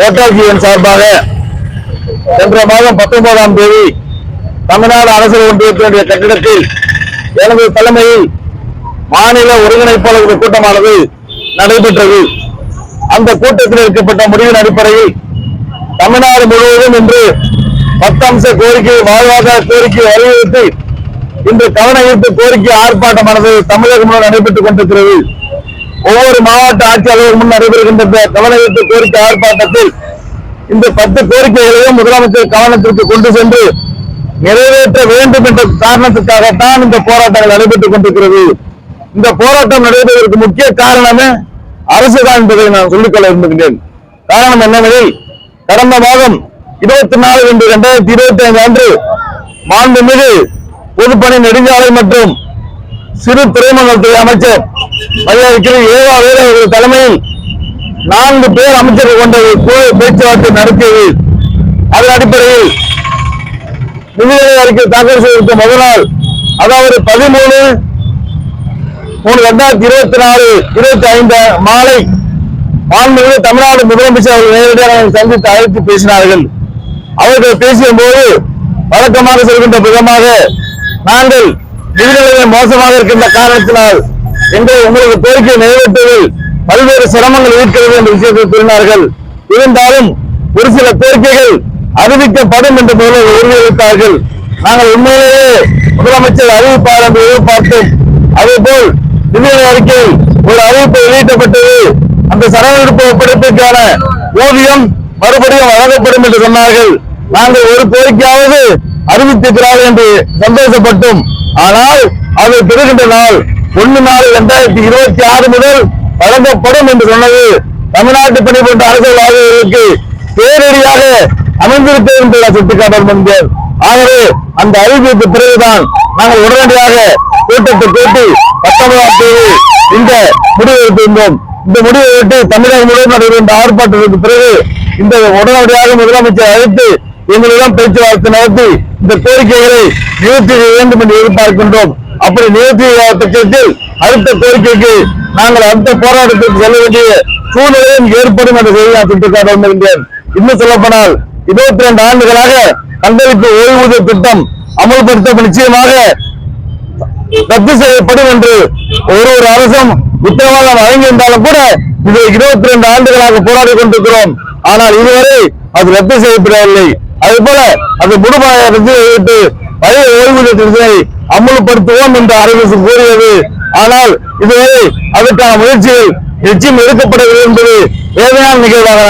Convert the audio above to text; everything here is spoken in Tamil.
கோட்டாட்சியின் சார்பாக சென்ற மாதம் பத்தொன்பதாம் தேதி தமிழ்நாடு அரசு ஒன்றியத்தினுடைய கட்டிடத்தில் எனது தலைமையில் மாநில ஒருங்கிணைப்பாளர்கள் கூட்டமானது நடைபெற்றது. அந்த கூட்டத்தில் எடுக்கப்பட்ட முடிவின் அடிப்படையில் தமிழ்நாடு முழுவதும் இன்று பத்து அம்ச கோரிக்கை வாழ்வாதார கோரிக்கை வலியுறுத்தி இன்று கவன ஈர்ப்பு கோரிக்கை ஆர்ப்பாட்டமானது தமிழகம் நடைபெற்றுக் கொண்டிருக்கிறது. ஒவ்வொரு மாவட்ட ஆட்சியாளர்கள் முன் நடைபெறுகின்ற இந்த கோரிக்கை ஆர்ப்பாட்டத்தில் இந்த பத்து கோரிக்கைகளையும் முதலமைச்சர் கவனத்திற்கு கொண்டு சென்று நிறைவேற்ற வேண்டும் என்ற காரணத்துக்காகத்தான் இந்த போராட்டங்கள் நடைபெற்றுக் கொண்டிருக்கிறது. இந்த போராட்டம் நடைபெறுவதற்கு முக்கிய காரணமே அரசுதான் என்பதை நான் சொல்லிக்கொள்ள விரும்புகிறேன் காரணம் என்னவெனில் கடந்த மாதம் இருபத்தி நாலு ரெண்டு இரண்டாயிரத்தி இருபத்தி ஐந்து அன்று மாண்புமிகு பொதுப்பணி நெடுஞ்சாலை மற்றும் சிறு துறைமுகத்துறை அமைச்சர் மரியாதைக்குரிய ஏவா வேலை அவர்கள் தலைமையில் நான்கு பேர் அமைச்சர்கள் கொண்ட குழு பேச்சுவார்த்தை நடத்தியது. அதன் அடிப்படையில் நிதிநிலை அறிக்கை தாக்கல் செய்திருக்க முதல் நாள் அதாவது பதிமூணு மூணு ரெண்டாயிரத்தி இருபத்தி நாலு இருபத்தி ஐந்து மாலை மாண்புமிகு தமிழ்நாடு முதலமைச்சர் அவர்கள் நேரடியாக சந்தித்து அழைத்து பேசினார்கள். அவர்கள் பேசிய போது வழக்கமாக சொல்கின்ற விதமாக நாங்கள் நிதிநிலைமை மோசமாக இருக்கின்ற காரணத்தினால் என்று உங்களது கோரிக்கை நிறைவேற்றுவதில் பல்வேறு சிரமங்கள் இருக்கிறது என்ற விஷயத்தை கூறினார்கள். இருந்தாலும் ஒரு சில கோரிக்கைகள் அறிவிக்கப்படும் என்று போல உறுதியளித்தார்கள். நாங்கள் உண்மையிலேயே முதலமைச்சர் அறிவிப்பார் என்று எதிர்பார்த்தோம். அதேபோல் நிதிநிலை அறிக்கையில் ஒரு அறிவிப்பு வெளியிட்டப்பட்டது அந்த சரவெடுப்பு ஒப்படைப்புக்கான ஊதியம் மறுபடியும் வழங்கப்படும் என்று சொன்னார்கள். நாங்கள் ஒரு கோரிக்கையாவது அறிவித்திருக்கிறார்கள் என்று சந்தோஷப்பட்டோம். ஆனால் அது பெறுகின்ற நாள் ஒன்று நாள் இரண்டாயிரத்தி இருபத்தி ஆறு முதல் வழங்கப்படும் என்று சொன்னது தமிழ்நாட்டு பணிபுரிந்த அரசியல் ஆகியோருக்கு பேரடியாக அமைந்திருப்பேன் என்று நான் சுட்டிக்காட்ட ஆகவே அந்த அறிவிப்புக்கு பிறகுதான் நாங்கள் உடனடியாக கூட்டத்தை கூட்டி பத்தொன்பதாம் தேதி இந்த முடிவு எடுத்திருந்தோம். இந்த முடிவை விட்டு தமிழகம் முழுவதும் நடைபெறும் ஆர்ப்பாட்டத்திற்கு பிறகு இந்த உடனடியாக முதலமைச்சர் அழைத்து எங்களிடம் பேச்சுவார்த்தை நடத்தி இந்த கோரிக்கைகளை நிறுத்தி வேண்டும் என்று எதிர்பார்க்கின்றோம். அப்படி நிவர்த்தி அடுத்த கோரிக்கைக்கு நாங்கள் அடுத்த போராட்டத்திற்கு செல்ல வேண்டிய சூழ்நிலையும் ஏற்படும் என்ற செய்தி நான் சுட்டிக்காட்ட வந்திருக்கிறேன் இன்னும் சொல்லப்போனால் இருபத்தி ரெண்டு ஆண்டுகளாக பங்களிப்பு ஓய்வூதிய திட்டம் அமல்படுத்த நிச்சயமாக ரத்து செய்யப்படும் என்று ஒரு ஒரு அரசும் உத்தரவாதம் வழங்கியிருந்தாலும் கூட இது இருபத்தி ரெண்டு ஆண்டுகளாக போராடி கொண்டிருக்கிறோம். ஆனால் இதுவரை அது ரத்து செய்யப்படவில்லை. அதே போல அது முழுமையாக ரத்து செய்யப்பட்டு பழைய ஓய்வு திட்டத்தை அமல்படுத்துவோம் என்று அரசு கூறியது. ஆனால் இதுவரை அதற்கான முயற்சிகள் நிச்சயம் எடுக்கப்படவில்லை என்பது வேதனையான நிகழ்வாக